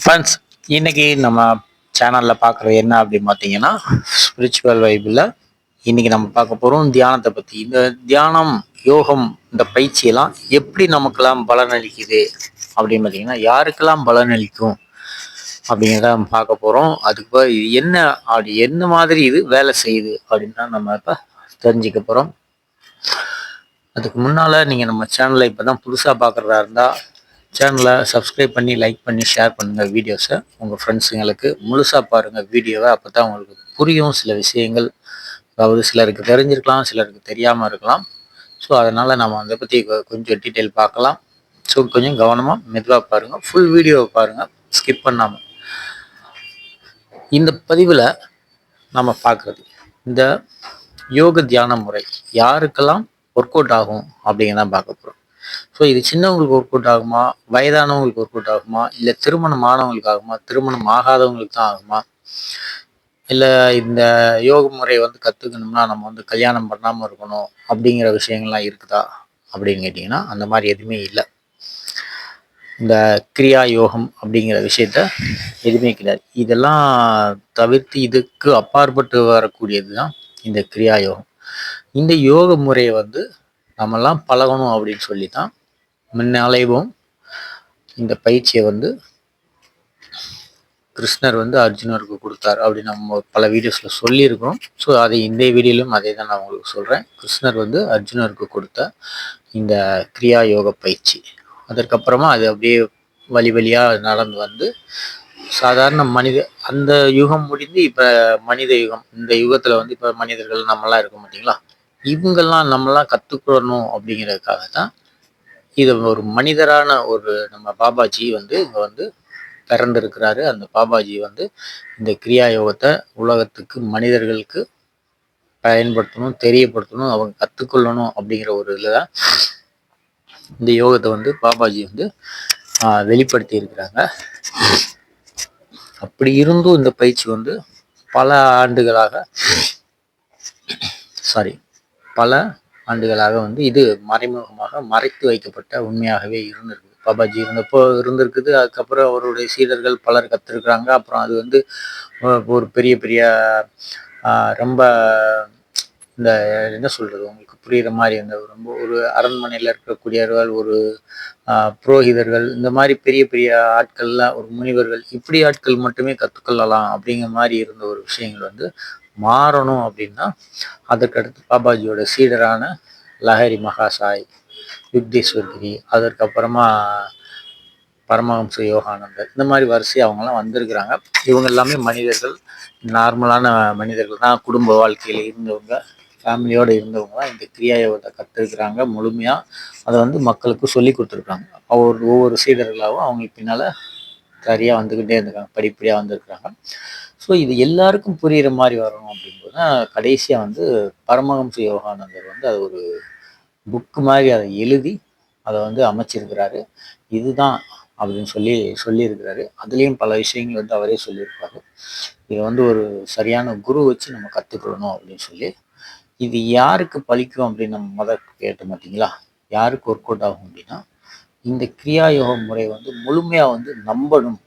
Friends இன்னைக்கு நம்ம சேனலில் பார்க்குறது என்ன அப்படின்னு பார்த்தீங்கன்னா ஸ்பிரிச்சுவல் வைபிளில் இன்னைக்கு நம்ம பார்க்க போகிறோம் தியானத்தை பற்றி இந்த தியானம் யோகம் இந்த பயிற்சியெல்லாம் எப்படி நமக்கெல்லாம் பலனளிக்குது அப்படின்னு பார்த்தீங்கன்னா யாருக்கெல்லாம் பலனளிக்கும் அப்படிங்கிறத நம்ம பார்க்க போகிறோம் அதுக்கு இது என்ன அப்படி என்ன மாதிரி இது வேலை செய்யுது அப்படின்னு தான் நம்ம இப்போ தெரிஞ்சுக்க போகிறோம் அதுக்கு முன்னால் நீங்கள் நம்ம சேனலை இப்போ தான் புதுசாக பார்க்குறதா இருந்தால் சேனலை சப்ஸ்கிரைப் பண்ணி லைக் பண்ணி ஷேர் பண்ணுங்கள் வீடியோஸை உங்கள் ஃப்ரெண்ட்ஸுங்களுக்கு முழுசாக பாருங்கள் வீடியோவை அப்போ தான் உங்களுக்கு புரியும் சில விஷயங்கள். அதாவது சிலருக்கு தெரிஞ்சிருக்கலாம் சிலருக்கு தெரியாமல் இருக்கலாம். ஸோ அதனால் நம்ம அதை பற்றி கொஞ்சம் டீட்டெயில் பார்க்கலாம். ஸோ கொஞ்சம் கவனமாக மெதுவாக பாருங்கள் ஃபுல் வீடியோவை பாருங்கள் ஸ்கிப் பண்ணாமல் இந்த பதிவில் நம்ம பார்க்குறது இந்த யோக தியான முறை யாருக்கெல்லாம் ஒர்க் அவுட் ஆகும் அப்படிங்கிறதான் பார்க்க போகிறோம் ஸோ இது சின்னவங்களுக்கு ஒர்க் அவுட் ஆகுமா? வயதானவங்களுக்கு ஒர்க் அவுட் ஆகுமா? இல்லை திருமணம் ஆனவங்களுக்கு ஆகுமா திருமணம் ஆகாதவங்களுக்கு தான் ஆகுமா? இல்லை இந்த யோக முறையை வந்து கற்றுக்கணும்னா நம்ம வந்து கல்யாணம் பண்ணாமல் இருக்கணும் அப்படிங்கிற விஷயங்கள்லாம் இருக்குதா? அப்படின்னு கேட்டிங்கன்னா அந்த மாதிரி எதுவுமே இல்லை. இந்த கிரியா யோகம் அப்படிங்கிற விஷயத்த எதுவுமே கிடையாது. இதெல்லாம் தவிர்த்து இதுக்கு அப்பாற்பட்டு வரக்கூடியது தான் இந்த கிரியா யோகம். இந்த யோக முறையை வந்து நம்மெல்லாம் பழகணும் அப்படின்னு சொல்லி தான் முன்னாலேவும் இந்த பயிற்சியை வந்து கிருஷ்ணர் வந்து அர்ஜுனருக்கு கொடுத்தார் அப்படின்னு நம்ம பல வீடியோஸில் சொல்லியிருக்கிறோம். ஸோ அதை இந்த வீடியோலையும் அதே தான் நான் உங்களுக்கு சொல்கிறேன் கிருஷ்ணர் வந்து அர்ஜுனருக்கு கொடுத்த இந்த கிரியா யோக பயிற்சி. அதற்கப்புறமா அது அப்படியே வழி வழியாக நடந்து வந்து சாதாரண மனித அந்த யுகம் முடிந்து இப்போ மனித யுகம் இந்த யுகத்தில் வந்து இப்போ மனிதர்கள் நம்மலாம் இருக்க மாட்டிங்களா? இவங்கெல்லாம் நம்மளாம் கற்றுக்கணும் அப்படிங்கிறதுக்காக தான் இது ஒரு மனிதரான ஒரு நம்ம பாபாஜி வந்து இங்கே வந்து பிறந்திருக்கிறாரு. அந்த பாபாஜி வந்து இந்த கிரியா யோகத்தை உலகத்துக்கு மனிதர்களுக்கு பயன்படுத்தணும் தெரியப்படுத்தணும் அவங்க கற்றுக்கொள்ளணும் அப்படிங்கிற ஒரு இதில் தான் இந்த யோகத்தை வந்து பாபாஜி வந்து வெளிப்படுத்தி இருக்கிறாங்க. அப்படி இருந்தும் இந்த பயிற்சி வந்து பல ஆண்டுகளாக சாரி பல ஆண்டுகளாக வந்து இது மறைமுகமாக மறைத்து வைக்கப்பட்ட உண்மையாகவே இருந்திருக்கு. பாபாஜி இருந்தப்போ இருந்திருக்குது. அதுக்கப்புறம் அவருடைய சீடர்கள் பலர் கற்றுருக்குறாங்க அப்புறம் அது வந்து ஒரு பெரிய பெரிய ரொம்ப இந்த என்ன சொல்றது உங்களுக்கு புரியுற மாதிரி இந்த ரொம்ப ஒரு அரண்மனையில் இருக்கக்கூடியவர்கள் ஒரு புரோகிதர்கள் இந்த மாதிரி பெரிய பெரிய ஆட்கள்லாம் ஒரு முனிவர்கள் இப்படி ஆட்கள் மட்டுமே கற்றுக்கொள்ளலாம் அப்படிங்கிற மாதிரி இருந்த ஒரு விஷயங்கள் வந்து மாறணும் அப்படின்னா அதற்கடுத்து பாபாஜியோட சீடரான லஹரி மகாசாய் யுக்தேஸ்வர்கிரி அதற்கப்புறமா பரமஹம்ச யோகானந்தர் இந்த மாதிரி வரிசை அவங்கெல்லாம் வந்திருக்கிறாங்க. இவங்க எல்லாமே மனிதர்கள் நார்மலான மனிதர்கள் தான். குடும்ப வாழ்க்கையில் இருந்தவங்க ஃபேமிலியோடு இருந்தவங்க தான் இந்த கிரியா யோகத்தை கற்றுருக்குறாங்க முழுமையாக அதை வந்து மக்களுக்கு சொல்லி கொடுத்துருக்காங்க. ஒவ்வொரு ஒவ்வொரு சீடர்களாகவும் அவங்களுக்கு பின்னால் சரியாக வந்துக்கிட்டே இருந்திருக்காங்க படிப்படியாக வந்திருக்கிறாங்க. ஸோ இது எல்லாருக்கும் புரிகிற மாதிரி வரணும் அப்படிங்கும்போது தான் கடைசியாக வந்து பரமஹம்ச யோகானந்தர் வந்து அது ஒரு புக்கு மாதிரி அதை எழுதி அதை வந்து அமைச்சிருக்கிறாரு. இதுதான் அப்படின்னு சொல்லி சொல்லியிருக்கிறாரு. அதுலேயும் பல விஷயங்கள் வந்து அவரே சொல்லியிருப்பாரு. இதை வந்து ஒரு சரியான குரு வச்சு நம்ம கற்றுக்கொள்ளணும் அப்படின்னு சொல்லி. இது யாருக்கு பலிக்கும் அப்படின்னு நம்ம முதல் கேட்ட மாட்டிங்களா யாருக்கு ஒர்க் அவுட் ஆகும் அப்படின்னா இந்த கிரியா யோக முறை வந்து முழுமையாக வந்து நம்பணும்.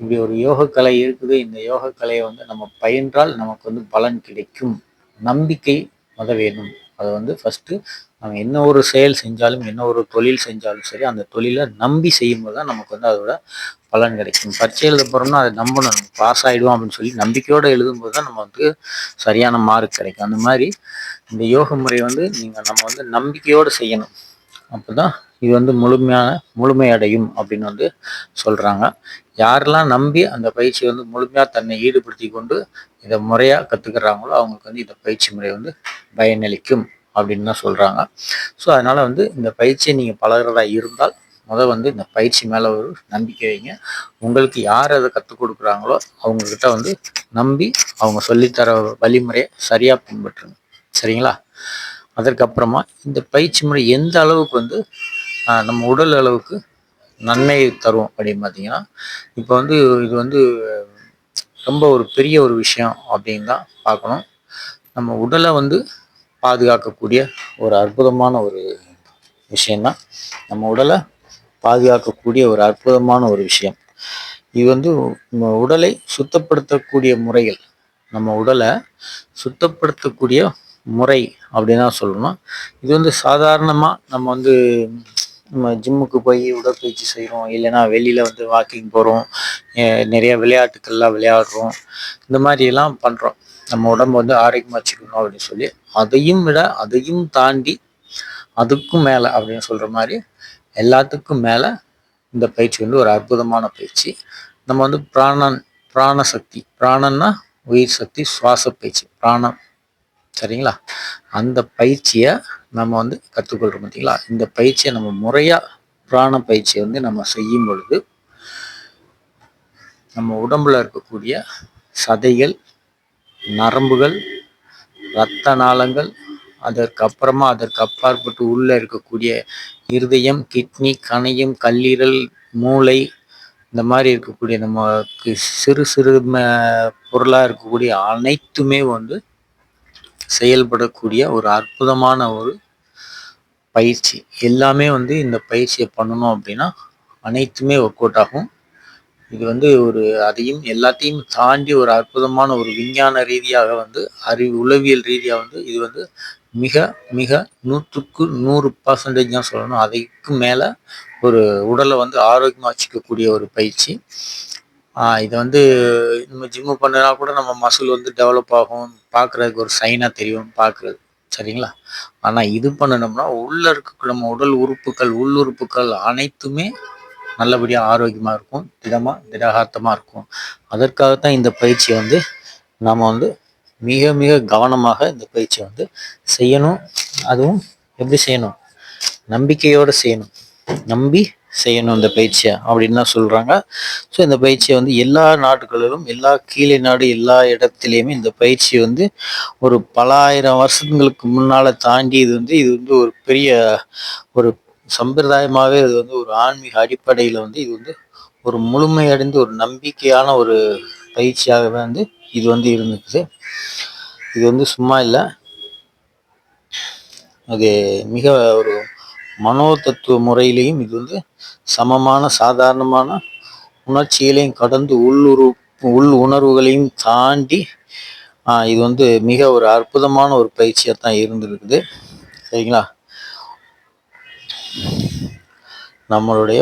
இப்படி ஒரு யோக கலை இருக்குது. இந்த யோக கலையை வந்து நம்ம பயின்றால் நமக்கு வந்து பலன் கிடைக்கும். நம்பிக்கை மத வேணும் அதை வந்து ஃபஸ்ட்டு நம்ம என்ன ஒரு செயல் செஞ்சாலும் என்ன ஒரு தொழில் செஞ்சாலும் சரி அந்த தொழிலை நம்பி செய்யும்போது தான் நமக்கு வந்து அதோட பலன் கிடைக்கும். பரீட்சை எழுத போகிறோம்னா அதை நம்பணும். பாஸ் ஆகிடுவோம் அப்படின்னு சொல்லி நம்பிக்கையோடு எழுதும்போது தான் நம்ம வந்து சரியான மார்க் கிடைக்கும். அந்த மாதிரி இந்த யோக முறை வந்து நீங்கள் நம்ம வந்து நம்பிக்கையோடு செய்யணும். அப்போ தான் இது வந்து முழுமையான முழுமையடையும் அப்படின்னு வந்து சொல்கிறாங்க யாரெல்லாம் நம்பி அந்த பயிற்சியை வந்து முழுமையாக தன்னை ஈடுபடுத்தி கொண்டு இதை முறையாக கற்றுக்கிறாங்களோ அவங்களுக்கு வந்து இந்த பயிற்சி முறை வந்து பயனளிக்கும் அப்படின்னு தான் சொல்கிறாங்க ஸோ அதனால் வந்து இந்த பயிற்சியை நீங்கள் பழகிறதா இருந்தால் முதல் வந்து இந்த பயிற்சி மேலே ஒரு நம்பிக்கை வைங்க. உங்களுக்கு யார் அதை கற்றுக் கொடுக்குறாங்களோ அவங்கக்கிட்ட வந்து நம்பி அவங்க சொல்லித்தர வழிமுறையை சரியாக பின்பற்றுங்க. சரிங்களா? அதற்கப்புறமா இந்த பயிற்சி முறை எந்த அளவுக்கு வந்து நம்ம உடல் அளவுக்கு நன்மை தரும் அப்படின்னு பார்த்தீங்கன்னா இப்போ வந்து இது வந்து ரொம்ப ஒரு பெரிய ஒரு விஷயம் அப்படின்னு தான் பார்க்கணும். நம்ம உடலை வந்து பாதுகாக்கக்கூடிய ஒரு அற்புதமான ஒரு விஷயந்தான் நம்ம உடலை பாதுகாக்கக்கூடிய ஒரு அற்புதமான ஒரு விஷயம். இது வந்து நம்ம உடலை சுத்தப்படுத்தக்கூடிய முறைகள் நம்ம உடலை சுத்தப்படுத்தக்கூடிய முறை அப்படின்னு தான் சொல்லணும் இது வந்து சாதாரணமாக நம்ம வந்து நம்ம ஜிம்முக்கு போய் உடற்பயிற்சி செய்கிறோம் இல்லைன்னா வெளியில் வந்து வாக்கிங் போகிறோம் நிறைய விளையாட்டுக்கள்லாம் விளையாடுறோம். இந்த மாதிரியெல்லாம் பண்ணுறோம் நம்ம உடம்பு வந்து ஆரோக்கியமாக வச்சுக்கணும் அப்படின்னு சொல்லி அதையும் விட அதையும் தாண்டி அதுக்கும் மேலே அப்படின்னு சொல்கிற மாதிரி எல்லாத்துக்கும் மேலே இந்த பயிற்சி வந்து ஒரு அற்புதமான பயிற்சி. நம்ம வந்து பிராணன் பிராணசக்தி. பிராணன்னா உயிர் சக்தி சுவாச பயிற்சி. பிராணம். சரிங்களா? அந்த பயிற்சியை நம்ம வந்து கற்றுக்கொள்கிறோம் பார்த்தீங்களா இந்த பயிற்சியை நம்ம முறையாக பிராண பயிற்சியை வந்து நம்ம செய்யும் பொழுது நம்ம உடம்புல இருக்கக்கூடிய சதைகள் நரம்புகள் இரத்த நாளங்கள் அதற்கு அப்புறமா அதற்கு அப்பாற்பட்டு உள்ளே இருக்கக்கூடிய இருதயம் கிட்னி கணையம் கல்லீரல் மூளை இந்த மாதிரி இருக்கக்கூடிய நமக்கு சிறு சிறு பொருளாக இருக்கக்கூடிய அனைத்துமே வந்து செயல்படக்கூடிய ஒரு அற்புதமான ஒரு பயிற்சி. எல்லாமே வந்து இந்த பயிற்சியை பண்ணணும் அப்படின்னா அனைத்துமே ஒர்க் அவுட் ஆகும். இது வந்து ஒரு அதையும் எல்லாத்தையும் தாண்டி ஒரு அற்புதமான ஒரு விஞ்ஞான ரீதியாக வந்து அறிவு உளவியல் ரீதியாக வந்து இது வந்து மிக மிக நூற்றுக்கு நூறு பர்சன்டேஜ் தான் சொல்லணும். அதுக்கு மேலே ஒரு உடலை வந்து ஆரோக்கியமாக வச்சுக்கக்கூடிய ஒரு பயிற்சி. இதை வந்து நம்ம ஜிம்மு பண்ணினா கூட நம்ம மசில் வந்து டெவலப் ஆகும். பார்க்குறதுக்கு ஒரு சைனாக தெரியும் பார்க்குறது சரிங்களா? ஆனால் இது பண்ணணும்னா உள்ளே இருக்க நம்ம உடல் உறுப்புகள் உள்ளுறுப்புகள் அனைத்துமே நல்லபடியாக ஆரோக்கியமாக இருக்கும் திடமாக திடகார்த்தமாக இருக்கும். அதற்காகத்தான் இந்த பயிற்சியை வந்து நாம் வந்து மிக மிக கவனமாக இந்த பயிற்சியை வந்து செய்யணும். அதுவும் எப்படி செய்யணும்? நம்பிக்கையோடு செய்யணும். நம்பி செய்யணும் இந்த பயிற்சியை அப்படின்னு தான் சொல்கிறாங்க ஸோ இந்த பயிற்சியை வந்து எல்லா நாடுகளிலும் எல்லா கீழே நாடு எல்லா இடத்துலையுமே இந்த பயிற்சி வந்து ஒரு பல ஆயிரம் வருஷங்களுக்கு முன்னால் தாண்டி இது வந்து இது வந்து ஒரு பெரிய ஒரு சம்பிரதாயமாகவே இது வந்து ஒரு ஆன்மீக அடிப்படையில் வந்து இது வந்து ஒரு முழுமையடைந்து ஒரு நம்பிக்கையான ஒரு பயிற்சியாகவே வந்து இது வந்து இருந்துக்குது. இது வந்து சும்மா இல்லை. அது மிக ஒரு மனோ தத்துவ முறையிலையும் இது வந்து சமமான சாதாரணமான உணர்ச்சிகளையும் கடந்து உள்ளுரு உள் உணர்வுகளையும் தாண்டி இது வந்து மிக ஒரு அற்புதமான ஒரு பயிற்சியாக தான் இருந்திருக்குது. சரிங்களா? நம்மளுடைய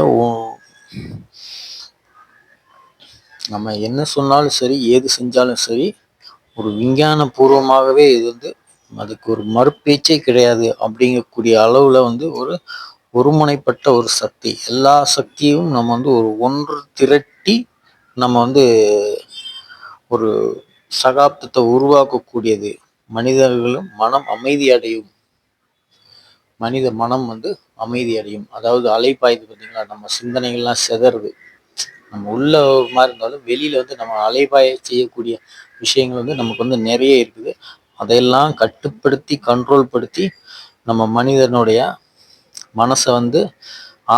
நம்ம என்ன சொன்னாலும் சரி ஏது செஞ்சாலும் சரி ஒரு விஞ்ஞான பூர்வமாகவே இது வந்து அதுக்கு ஒரு மறுபேச்சே கிடையாது அப்படிங்கக்கூடிய அளவில் வந்து ஒரு ஒருமுனைப்பட்ட ஒரு சக்தி. எல்லா சக்தியும் நம்ம வந்து ஒரு ஒன்று திரட்டி நம்ம வந்து ஒரு சகாப்தத்தை உருவாக்கக்கூடியது. மனிதர்களும் மனம் அமைதி அடையும். மனித மனம் வந்து அமைதி அடையும். அதாவது அலைப்பாயுது பார்த்தீங்களா நம்ம சிந்தனைகள்லாம் செதறுது. நம்ம உள்ள மாதிரி இருந்தாலும் வெளியில வந்து நம்ம அலைபாய செய்யக்கூடிய விஷயங்கள் வந்து நமக்கு வந்து நிறைய இருக்குது. அதையெல்லாம் கட்டுப்படுத்தி கண்ட்ரோல் படுத்தி நம்ம மனிதனுடைய மனசை வந்து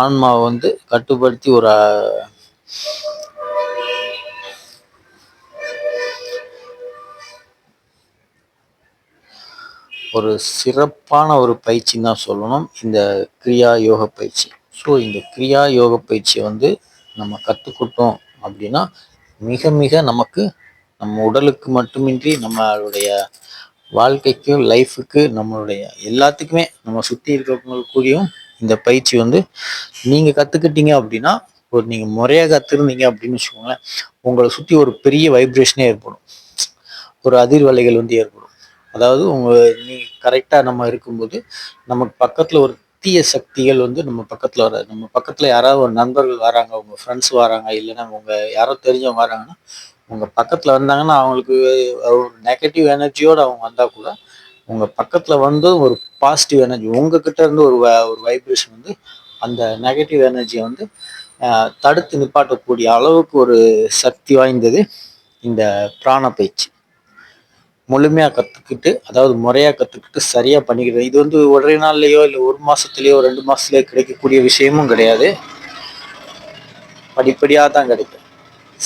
ஆன்மாவை வந்து கட்டுப்படுத்தி ஒரு ஒரு சிறப்பான ஒரு பயிற்சின்னு தான் சொல்லணும். இந்த கிரியா யோக பயிற்சி. ஸோ இந்த கிரியா யோக பயிற்சியை வந்து நம்ம கற்றுக்கிட்டோம் அப்படின்னா மிக மிக நமக்கு நம்ம உடலுக்கு மட்டுமின்றி நம்மளுடைய வாழ்க்கைக்கும் லைஃபுக்கு நம்மளுடைய எல்லாத்துக்குமே நம்ம சுற்றி இருக்கிறவங்களுக்குடியும் இந்த பயிற்சி வந்து நீங்கள் கற்றுக்கிட்டீங்க அப்படின்னா ஒரு நீங்கள் முறையாக கற்றுருந்தீங்க அப்படின்னு வச்சுக்கோங்களேன் உங்களை சுற்றி ஒரு பெரிய வைப்ரேஷனே ஏற்படும். ஒரு அதிர்வலைகள் வந்து ஏற்படும். அதாவது உங்கள் நீ கரெக்டாக நம்ம இருக்கும்போது நமக்கு பக்கத்தில் ஒரு தீய சக்திகள் வந்து நம்ம பக்கத்தில் வராது. நம்ம பக்கத்தில் யாராவது ஒரு நண்பர்கள் வராங்க உங்கள் ஃப்ரெண்ட்ஸ் வராங்க இல்லைன்னா உங்கள் யாரோ தெரிஞ்சவங்க வராங்கன்னா உங்கள் பக்கத்தில் வந்தாங்கன்னா அவங்களுக்கு ஒரு நெகட்டிவ் எனர்ஜியோடு அவங்க வந்தால் கூட உங்கள் பக்கத்தில் வந்து ஒரு பாசிட்டிவ் எனர்ஜி உங்ககிட்ட இருந்து ஒரு ஒரு வைப்ரேஷன் வந்து அந்த நெகட்டிவ் எனர்ஜியை வந்து தடுத்து நிப்பாட்டக்கூடிய அளவுக்கு ஒரு சக்தி வாய்ந்தது இந்த பிராண பயிற்சி. முழுமையாக கற்றுக்கிட்டு அதாவது முறையாக கற்றுக்கிட்டு சரியாக பண்ணிக்கிறது இது வந்து ஒரே நாள்லேயோ இல்லை ஒரு மாதத்துலேயோ ரெண்டு மாதத்துலேயோ கிடைக்கக்கூடிய விஷயமும் கிடையாது. படிப்படியாக தான் கிடைக்கும்.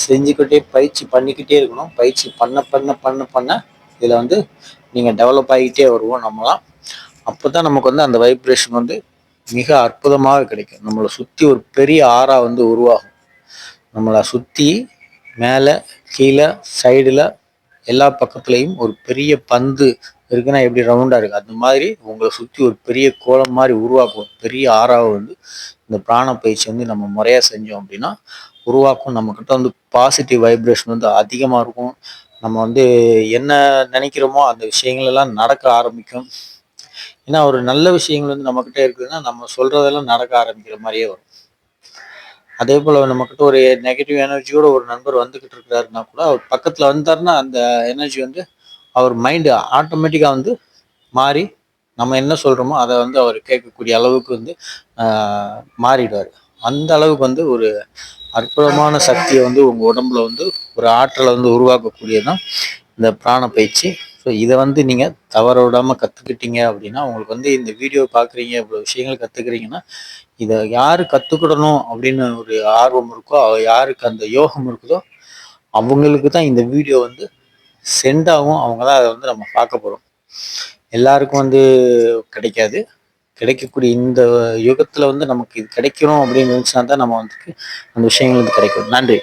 செஞ்சுக்கிட்டே பயிற்சி பண்ணிக்கிட்டே இருக்கணும். பயிற்சி பண்ண பண்ண பண்ண பண்ண இதில் வந்து நீங்கள் டெவலப் ஆகிக்கிட்டே வருவோம் நம்மளாம் அப்போ தான் நமக்கு வந்து அந்த வைப்ரேஷன் வந்து மிக அற்புதமாக கிடைக்கும். நம்மளை சுற்றி ஒரு பெரிய ஆறாக வந்து உருவாகும். நம்மளை சுற்றி மேலே கீழே சைடில் எல்லா பக்கத்துலேயும் ஒரு பெரிய பந்து இருக்குன்னா எப்படி ரவுண்டாக இருக்குது அந்த மாதிரி உங்களை சுற்றி ஒரு பெரிய கோலம் மாதிரி உருவாக்கும் பெரிய ஆறாவை வந்து இந்த பிராண பயிற்சி வந்து நம்ம முறையாக செஞ்சோம் அப்படின்னா உருவாக்கும். நம்மக்கிட்ட வந்து பாசிட்டிவ் வைப்ரேஷன் வந்து அதிகமாக இருக்கும். நம்ம வந்து என்ன நினைக்கிறோமோ அந்த விஷயங்கள் எல்லாம் நடக்க ஆரம்பிக்கும். ஏன்னா ஒரு நல்ல விஷயங்கள் வந்து நம்மக்கிட்ட இருக்குதுன்னா நம்ம சொல்கிறதெல்லாம் நடக்க ஆரம்பிக்கிற மாதிரியே வரும். அதே போல் நம்மக்கிட்ட ஒரு நெகட்டிவ் எனர்ஜியோட ஒரு நண்பர் வந்துக்கிட்டு இருக்கிறாருன்னா கூட அவர் பக்கத்தில் வந்தாருன்னா அந்த எனர்ஜி வந்து அவர் மைண்டு ஆட்டோமேட்டிக்காக வந்து மாறி நம்ம என்ன சொல்கிறோமோ அதை வந்து அவர் கேட்கக்கூடிய அளவுக்கு வந்து மாறிடுவார். அந்த அளவுக்கு வந்து ஒரு அற்புதமான சக்தியை வந்து உங்கள் உடம்புல வந்து ஒரு ஆற்றலை வந்து உருவாக்கக்கூடியதான் இந்த பிராண பயிற்சி. ஸோ இதை வந்து நீங்கள் தவற விடாமல் கற்றுக்கிட்டீங்க அப்படின்னா உங்களுக்கு வந்து இந்த வீடியோ பார்க்குறீங்க இவ்வளோ விஷயங்கள் கற்றுக்குறீங்கன்னா இதை யார் கற்றுக்கிடணும் அப்படின்னு ஒரு ஆர்வம் இருக்கோ யாருக்கு அந்த யோகம் இருக்குதோ அவங்களுக்கு தான் இந்த வீடியோ வந்து சென்ட் ஆகும். அவங்க தான் அதை வந்து நம்ம பார்க்க போகிறோம் எல்லாருக்கும் வந்து கிடைக்காது. கிடைக்கக்கூடிய இந்த யுகத்தில் வந்து நமக்கு இது கிடைக்கணும் அப்படின்னு நினச்சினா தான் நம்ம வந்து அந்த விஷயங்கள் வந்து கிடைக்கும். நன்றி.